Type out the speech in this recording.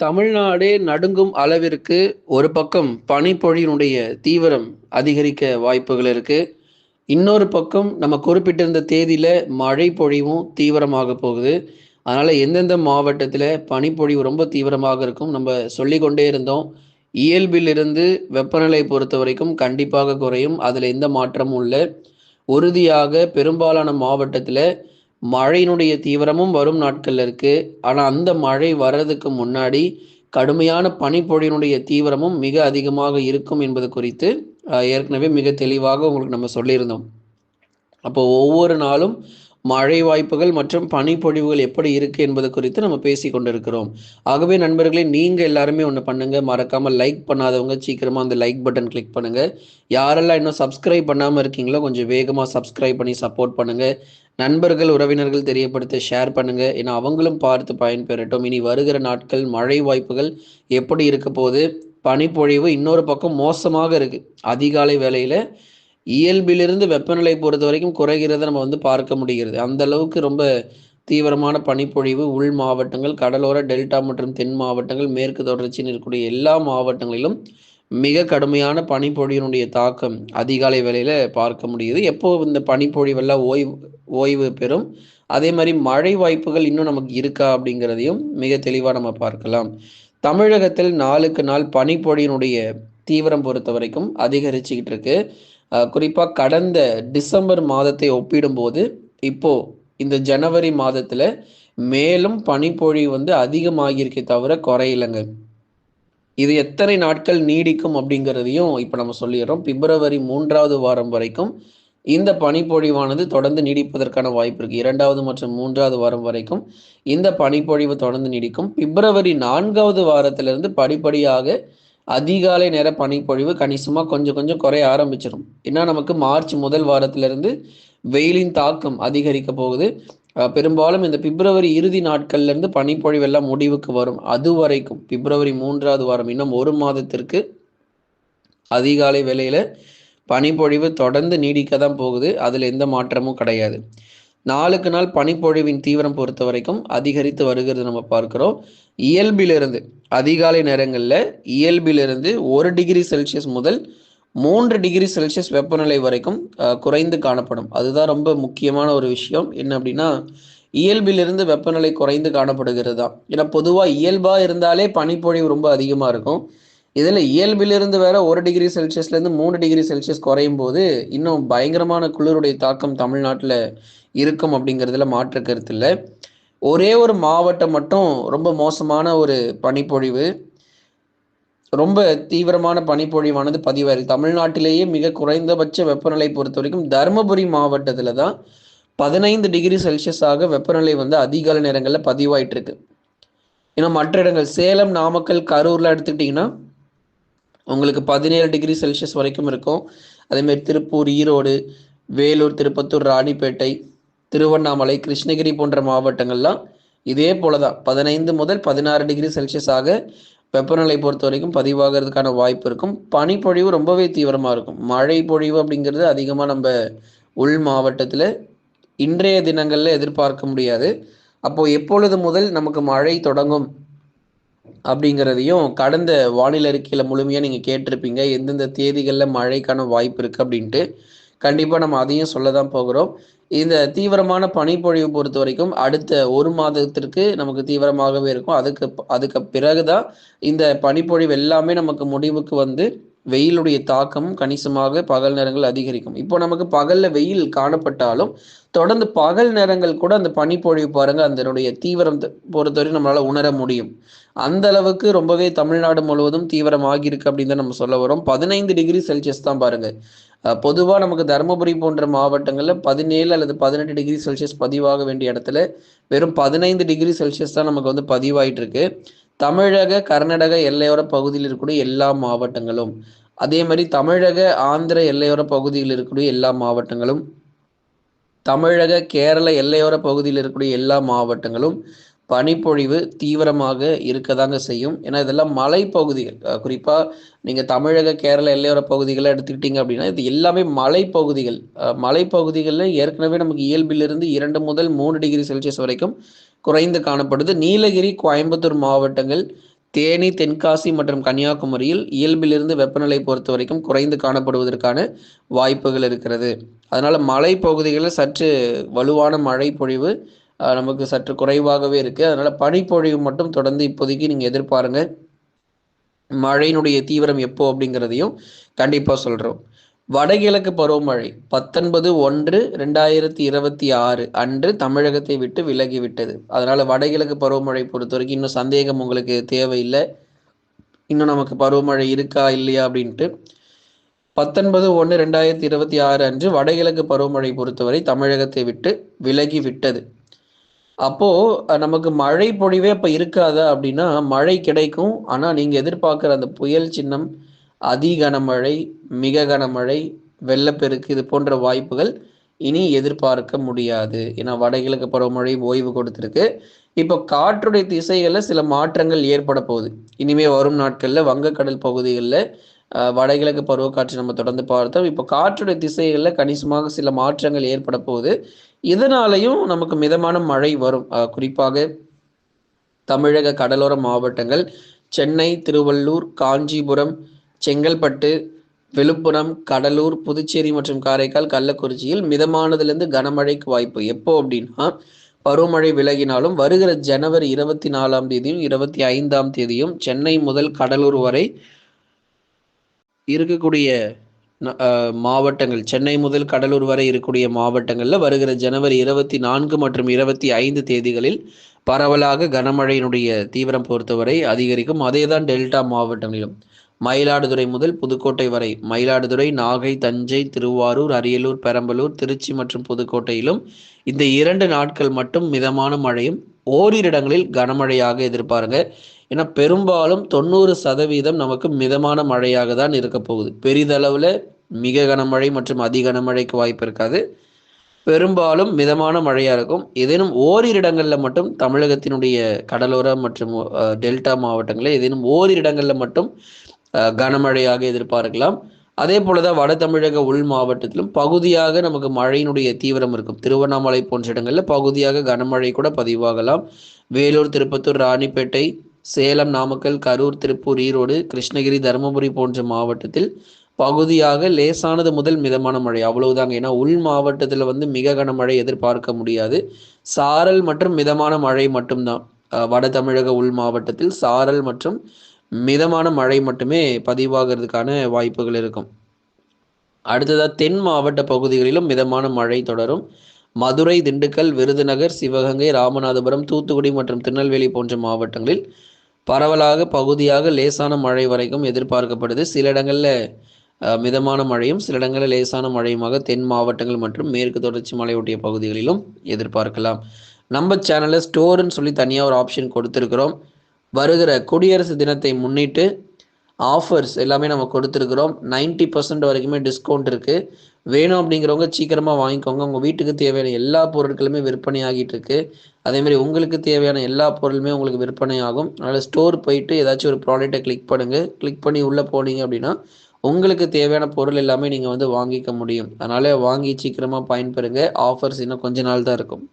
தமிழ்நாடே நடுங்கும் அளவிற்கு ஒரு பக்கம் பனிப்பொழியினுடைய தீவிரம் அதிகரிக்க வாய்ப்புகள் இருக்கு. இன்னொரு பக்கம் நம்ம குறிப்பிட்டிருந்த தேதியில மழை பொழிவும் தீவிரமாக போகுது. அதனால எந்தெந்த மாவட்டத்தில் பனிப்பொழிவு ரொம்ப தீவிரமாக இருக்கும் நம்ம சொல்லி கொண்டே இருந்தோம். இயல்பிலிருந்து வெப்பநிலை பொறுத்த வரைக்கும் கண்டிப்பாக குறையும். அதில் எந்த மாற்றமும் இல்லை. உறுதியாக பெரும்பாலான மாவட்டத்தில் மழையினுடைய தீவிரமும் வரும் நாட்கள்ல இருக்கு. ஆனா அந்த மழை வர்றதுக்கு முன்னாடி கடுமையான பனிப்பொழியினுடைய தீவிரமும் மிக அதிகமாக இருக்கும் என்பது குறித்து அஹ், ஏற்கனவே மிக தெளிவாக உங்களுக்கு நம்ம சொல்லியிருந்தோம். அப்போ ஒவ்வொரு நாளும் மழை வாய்ப்புகள் மற்றும் பனிப்பொழிவுகள் எப்படி இருக்கு என்பது குறித்து நம்ம பேசி கொண்டிருக்கிறோம். ஆகவே நண்பர்களே நீங்க எல்லாருமே ஒன்று பண்ணுங்க. மறக்காம லைக் பண்ணாதவங்க சீக்கிரமா அந்த லைக் பட்டன் கிளிக் பண்ணுங்க. யாரெல்லாம் இன்னும் சப்ஸ்கிரைப் பண்ணாம இருக்கீங்களோ கொஞ்சம் வேகமா சப்ஸ்கிரைப் பண்ணி சப்போர்ட் பண்ணுங்க. நண்பர்கள் உறவினர்கள் தெரியப்படுத்த ஷேர் பண்ணுங்க. ஏன்னா அவங்களும் பார்த்து பயன்பெறட்டும். இனி வருகிற நாட்கள் மழை வாய்ப்புகள் எப்படி இருக்க போகுது? பனிப்பொழிவு இன்னொரு பக்கம் மோசமாக இருக்கு. அதிகாலை வேலையில இயல்பிலிருந்து வெப்பநிலை பொறுத்த வரைக்கும் குறைகிறத நம்ம வந்து பார்க்க முடிகிறது. அந்த அளவுக்கு ரொம்ப தீவிரமான பனிப்பொழிவு உள் மாவட்டங்கள் கடலோர டெல்டா மற்றும் தென் மாவட்டங்கள் மேற்கு தொடர்ச்சியில் இருக்கக்கூடிய எல்லா மாவட்டங்களிலும் மிக கடுமையான பனிப்பொழிவினுடைய தாக்கம் அதிகாலை வேளையில் பார்க்க முடியுது. எப்போ இந்த பனிப்பொழிவெல்லாம் ஓய்வு ஓய்வு பெறும்? அதே மாதிரி மழை வாய்ப்புகள் இன்னும் நமக்கு இருக்கா அப்படிங்கிறதையும் மிக தெளிவாக நம்ம பார்க்கலாம். தமிழகத்தில் நாளுக்கு நாள் பனிப்பொழியினுடைய தீவிரம் பொறுத்த வரைக்கும் அதிகரிச்சுக்கிட்டு இருக்கு. குறிப்பாக கடந்த டிசம்பர் மாதத்தை ஒப்பிடும்போது இப்போ இந்த ஜனவரி மாதத்தில் மேலும் பனிப்பொழிவு வந்து அதிகமாகியிருக்கே தவிர குறையிலங்க. இது எத்தனை நாட்கள் நீடிக்கும் அப்படிங்கிறதையும் இப்போ நம்ம சொல்லிடுறோம். பிப்ரவரி மூன்றாவது வாரம் வரைக்கும் இந்த பனிப்பொழிவானது தொடர்ந்து நீடிப்பதற்கான வாய்ப்பு இருக்கு. இரண்டாவது மற்றும் மூன்றாவது வாரம் வரைக்கும் இந்த பனிப்பொழிவு தொடர்ந்து நீடிக்கும். பிப்ரவரி நான்காவது வாரத்திலிருந்து படிப்படியாக அதிகாலை நேர பனிப்பொழிவு கணிசமாக கொஞ்சம் கொஞ்சம் குறைய ஆரம்பிச்சிடும் ஏன்னா நமக்கு மார்ச் முதல் வாரத்திலிருந்து வெயிலின் தாக்கம் அதிகரிக்க போகுது. பெரும்பாலும் இந்த பிப்ரவரி இறுதி நாட்கள்லேருந்து பனிப்பொழிவெல்லாம் பனிப்பொழிவு எல்லாம் முடிவுக்கு வரும். அது வரைக்கும் பிப்ரவரி மூன்றாவது வாரம் இன்னும் ஒரு மாதத்திற்கு அதிகாலை வேலையில் பனிப்பொழிவு தொடர்ந்து நீடிக்க தான் போகுது. அதில் எந்த மாற்றமும் கிடையாது. நாளுக்கு நாள் பனிப்பொழிவின் தீவிரம் பொறுத்த வரைக்கும் அதிகரித்து வருகிறது நம்ம பார்க்கிறோம். இயல்பிலிருந்து அதிகாலை நேரங்களில் இயல்பிலிருந்து ஒரு டிகிரி செல்சியஸ் முதல் மூன்று டிகிரி செல்சியஸ் வெப்பநிலை வரைக்கும் குறைந்து காணப்படும். அதுதான் ரொம்ப முக்கியமான ஒரு விஷயம். என்ன அப்படின்னா இயல்பிலிருந்து வெப்பநிலை குறைந்து காணப்படுகிறது தான். ஏன்னா பொதுவாக இயல்பாக இருந்தாலே பனிப்பொழிவு ரொம்ப அதிகமாக இருக்கும். இதில் இயல்பிலிருந்து வேற ஒரு டிகிரி செல்சியஸ்லேருந்து மூணு டிகிரி செல்சியஸ் குறையும் போது இன்னும் பயங்கரமான குளிருடைய தாக்கம் தமிழ்நாட்டில் இருக்கும் அப்படிங்கிறதுல மாற்று கருத்து இல்லை. ஒரே ஒரு மாவட்டம் மட்டும் ரொம்ப மோசமான ஒரு பனிப்பொழிவு. ரொம்ப தீவிரமான பனிப்பொழிவானது பதிவாயிருக்கு தமிழ்நாட்டிலேயே மிக குறைந்தபட்ச வெப்பநிலை பொறுத்த வரைக்கும் தருமபுரி மாவட்டத்தில் தான் பதினைந்து டிகிரி செல்சியஸாக வெப்பநிலை வந்து அதிகால நேரங்களில் பதிவாயிட்டு இருக்கு ஏன்னா மற்ற இடங்கள் சேலம் நாமக்கல் கரூர்ல எடுத்துக்கிட்டிங்கன்னா உங்களுக்கு பதினேழு டிகிரி செல்சியஸ் வரைக்கும் இருக்கும். அதேமாதிரி திருப்பூர் ஈரோடு வேலூர் திருப்பத்தூர் ராணிப்பேட்டை திருவண்ணாமலை கிருஷ்ணகிரி போன்ற மாவட்டங்கள்லாம் இதே போல தான் பதினைந்து முதல் பதினாறு டிகிரி செல்சியஸாக வெப்பநிலை பொறுத்த வரைக்கும் பதிவாகிறதுக்கான வாய்ப்பு இருக்கும். பனிப்பொழிவு ரொம்பவே தீவிரமாக இருக்கும். மழை பொழிவு அப்படிங்கிறது அதிகமாக நம்ம உள் மாவட்டத்தில் இன்றைய தினங்களில் எதிர்பார்க்க முடியாது. அப்போ எப்பொழுது முதல் நமக்கு மழை தொடங்கும் அப்படிங்கிறதையும் கடந்த வானிலை அறிக்கையில் முழுமையாக நீங்கள் கேட்டிருப்பீங்க. எந்தெந்த தேதிகளில் மழைக்கான வாய்ப்பு இருக்குது அப்படின்ட்டு. கண்டிப்பாக நம்ம அதையும் சொல்ல தான் போகிறோம். இந்த தீவிரமான பனிப்பொழிவு பொறுத்த வரைக்கும் அடுத்த ஒரு மாதத்திற்கு நமக்கு தீவிரமாகவே இருக்கும். அதுக்கு அதுக்கு பிறகுதான் இந்த பனிப்பொழிவு எல்லாமே நமக்கு முடிவுக்கு வந்து வெயிலுடைய தாக்கம் கணிசமாக பகல் நேரங்கள் அதிகரிக்கும். இப்போ நமக்கு பகல்ல வெயில் காணப்பட்டாலும் தொடர்ந்து பகல் நேரங்கள் கூட அந்த பனிப்பொழிவு பாருங்க அதனுடைய தீவிரம் பொறுத்தவரை நம்மளால உணர முடியும். அந்த அளவுக்கு ரொம்பவே தமிழ்நாடு முழுவதும் தீவிரமாகி இருக்கு அப்படின்னு தான் நம்ம சொல்ல வரோம் பதினைந்து டிகிரி செல்சியஸ் தான் பாருங்க. பொதுவாக நமக்கு தருமபுரி போன்ற மாவட்டங்களில் பதினேழு அல்லது பதினெட்டு டிகிரி செல்சியஸ் பதிவாக வேண்டிய இடத்துல வெறும் பதினைந்து டிகிரி செல்சியஸ் தான் நமக்கு வந்து பதிவாயிட்டு இருக்கு தமிழக கர்நாடக எல்லையோர பகுதியில் இருக்கக்கூடிய எல்லா மாவட்டங்களும் அதே மாதிரி தமிழக ஆந்திர எல்லையோர பகுதியில் இருக்கக்கூடிய எல்லா மாவட்டங்களும் தமிழக கேரள எல்லையோர பகுதியில் இருக்கக்கூடிய எல்லா மாவட்டங்களும் பனிப்பொழிவு தீவிரமாக இருக்கதாங்க செய்யும். ஏன்னா இதெல்லாம் மலைப்பகுதிகள். குறிப்பாக நீங்கள் தமிழக கேரள எல்லையோர பகுதிகளை எடுத்துக்கிட்டீங்க அப்படின்னா இது எல்லாமே மலைப்பகுதிகள். மலைப்பகுதிகளில் ஏற்கனவே நமக்கு இயல்பிலிருந்து இரண்டு முதல் மூணு டிகிரி செல்சியஸ் வரைக்கும் குறைந்து காணப்படுது. நீலகிரி கோயம்புத்தூர் மாவட்டங்கள் தேனி தென்காசி மற்றும் கன்னியாகுமரியில் இயல்பிலிருந்து வெப்பநிலை பொறுத்த வரைக்கும் குறைந்து காணப்படுவதற்கான வாய்ப்புகள் இருக்கிறது. அதனால் மலைப்பகுதிகளில் சற்று வலுவான மழை பொழிவு நமக்கு சற்று குறைவாகவே இருக்குது அதனால் பனிப்பொழிவு மட்டும் தொடர்ந்து இப்போதைக்கு நீங்கள் எதிர்பாருங்க. மழையினுடைய தீவிரம் எப்போ அப்படிங்கிறதையும் கண்டிப்பாக சொல்கிறோம் வடகிழக்கு பருவமழை பத்தொன்பது ஒன்று ரெண்டாயிரத்தி இருபத்தி ஆறு அன்று தமிழகத்தை விட்டு விலகிவிட்டது. அதனால் வடகிழக்கு பருவமழை பொறுத்த வரைக்கும் இன்னும் சந்தேகம் உங்களுக்கு தேவையில்லை. இன்னும் நமக்கு பருவமழை இருக்கா இல்லையா அப்படின்ட்டு. பத்தொன்பது ஒன்று ரெண்டாயிரத்தி இருபத்தி ஆறு அன்று வடகிழக்கு பருவமழை பொறுத்தவரை தமிழகத்தை விட்டு விலகி விட்டது அப்போ நமக்கு மழை பொழிவே இப்போ இருக்காதா அப்படின்னா மழை கிடைக்கும். ஆனால் நீங்கள் எதிர்பார்க்குற அந்த புயல் சின்னம் அதி கனமழை மிக கனமழை வெள்ளப்பெருக்கு இது போன்ற வாய்ப்புகள் இனி எதிர்பார்க்க முடியாது. ஏன்னா வடகிழக்கு பருவமழை ஓய்வு கொடுத்துருக்கு. இப்போ காற்றுடைய திசைகளில் சில மாற்றங்கள் ஏற்பட போகுது. இனிமே வரும் நாட்களில் வங்கக்கடல் பகுதிகளில் வடகிழக்கு பருவக்காற்று நம்ம தொடர்ந்து பார்த்தோம். இப்போ காற்றுடைய திசைகளில் கணிசமாக சில மாற்றங்கள் ஏற்பட போகுது. இதனாலையும் நமக்கு மிதமான மழை வரும். குறிப்பாக தமிழக கடலோர மாவட்டங்கள் சென்னை திருவள்ளூர் காஞ்சிபுரம் செங்கல்பட்டு விழுப்புரம் கடலூர் புதுச்சேரி மற்றும் காரைக்கால் கள்ளக்குறிச்சியில் மிதமானதுலேருந்து கனமழைக்கு வாய்ப்பு. எப்போ அப்படின்னா பருவமழை விலகினாலும் வருகிற ஜனவரி இருபத்தி நாலாம் தேதியும் இருபத்தி ஐந்தாம் தேதியும் சென்னை முதல் கடலூர் வரை இருக்கக்கூடிய மாவட்டங்கள். சென்னை முதல் கடலூர் வரை இருக்கக்கூடிய மாவட்டங்களில் வருகிற ஜனவரி இருபத்தி நான்கு மற்றும் இருபத்தி ஐந்து தேதிகளில் பரவலாக கனமழையினுடைய தீவிரம் பொறுத்தவரை அதிகரிக்கும். அதே தான் டெல்டா மாவட்டங்களிலும். மயிலாடுதுறை முதல் புதுக்கோட்டை வரை. மயிலாடுதுறை நாகை தஞ்சை திருவாரூர் அரியலூர் பெரம்பலூர் திருச்சி மற்றும் புதுக்கோட்டையிலும் இந்த இரண்டு நாட்கள் மட்டும் மிதமான மழையும் ஓரிரு இடங்களில் கனமழையாக எதிர்பாருங்க. ஏன்னா பெரும்பாலும் தொண்ணூறு சதவீதம் நமக்கு மிதமான மழையாக தான் இருக்க போகுது. பெரிதளவில் மிக கனமழை மற்றும் அதி கனமழைக்கு வாய்ப்பு இருக்காது. பெரும்பாலும் மிதமான மழையாக இருக்கும். ஏதேனும் ஓரிரு இடங்களில் மட்டும் தமிழகத்தினுடைய கடலோர மற்றும் டெல்டா மாவட்டங்களில் ஏதேனும் ஓரிரு இடங்களில் மட்டும் கனமழையாக எதிர்பார்க்கலாம். அதே போலதான் வட தமிழக உள் மாவட்டத்திலும் பகுதியாக நமக்கு மழையினுடைய தீவிரம் இருக்கும். திருவண்ணாமலை போன்ற இடங்களில் பகுதியாக கனமழை கூட பதிவாகலாம். வேலூர் திருப்பத்தூர் ராணிப்பேட்டை சேலம் நாமக்கல் கரூர் திருப்பூர் ஈரோடு கிருஷ்ணகிரி தருமபுரி போன்ற மாவட்டத்தில் பகுதியாக லேசானது முதல் மிதமான மழை. அவ்வளவுதாங்க. ஏன்னா உள் மாவட்டத்தில் வந்து மிக கனமழை எதிர்பார்க்க முடியாது. சாரல் மற்றும் மிதமான மழை மட்டும்தான். வட தமிழக உள் மாவட்டத்தில் சாரல் மற்றும் மிதமான மழை மட்டுமே பதிவாகிறதுக்கான வாய்ப்புகள் இருக்கும். அடுத்ததாக தென் மாவட்ட பகுதிகளிலும் மிதமான மழை தொடரும். மதுரை திண்டுக்கல் விருதுநகர் சிவகங்கை ராமநாதபுரம் தூத்துக்குடி மற்றும் திருநெல்வேலி போன்ற மாவட்டங்களில் பரவலாக பகுதியாக லேசான மழை வரைக்கும் எதிர்பார்க்கப்படுது. சில இடங்களில் மிதமான மழையும் சில இடங்களில் லேசான மழையுமாக தென் மாவட்டங்கள் மற்றும் மேற்கு தொடர்ச்சி மலையொட்டிய பகுதிகளிலும் எதிர்பார்க்கலாம். நம்ம சேனலில் ஸ்டோர்னு சொல்லி தனியாக ஒரு ஆப்ஷன் கொடுத்துருக்குறோம். வருகிற குடியரசு தினத்தை முன்னிட்டு ஆஃபர்ஸ் எல்லாமே நம்ம கொடுத்துருக்குறோம். நைன்ட்டி பர்சன்ட் வரைக்குமே டிஸ்கவுண்ட் இருக்குது வேணும் அப்படிங்கிறவங்க சீக்கிரமாக வாங்கிக்கோங்க. உங்கள் வீட்டுக்கு தேவையான எல்லா பொருட்களுமே விற்பனை ஆகிட்டு இருக்கு அதேமாதிரி உங்களுக்கு தேவையான எல்லா பொருளுமே உங்களுக்கு விற்பனை ஆகும். அதனால் ஸ்டோர் போயிட்டு ஏதாச்சும் ஒரு ப்ராடக்டை கிளிக் பண்ணுங்கள் கிளிக் பண்ணி உள்ளே போனீங்க அப்படின்னா உங்களுக்கு தேவையான பொருள் எல்லாமே நீங்கள் வந்து வாங்கிக்க முடியும். அதனால் வாங்கி சீக்கிரமாக பயன்பெறுங்க. ஆஃபர்ஸ் இன்னும் கொஞ்ச நாள் தான் இருக்கும்.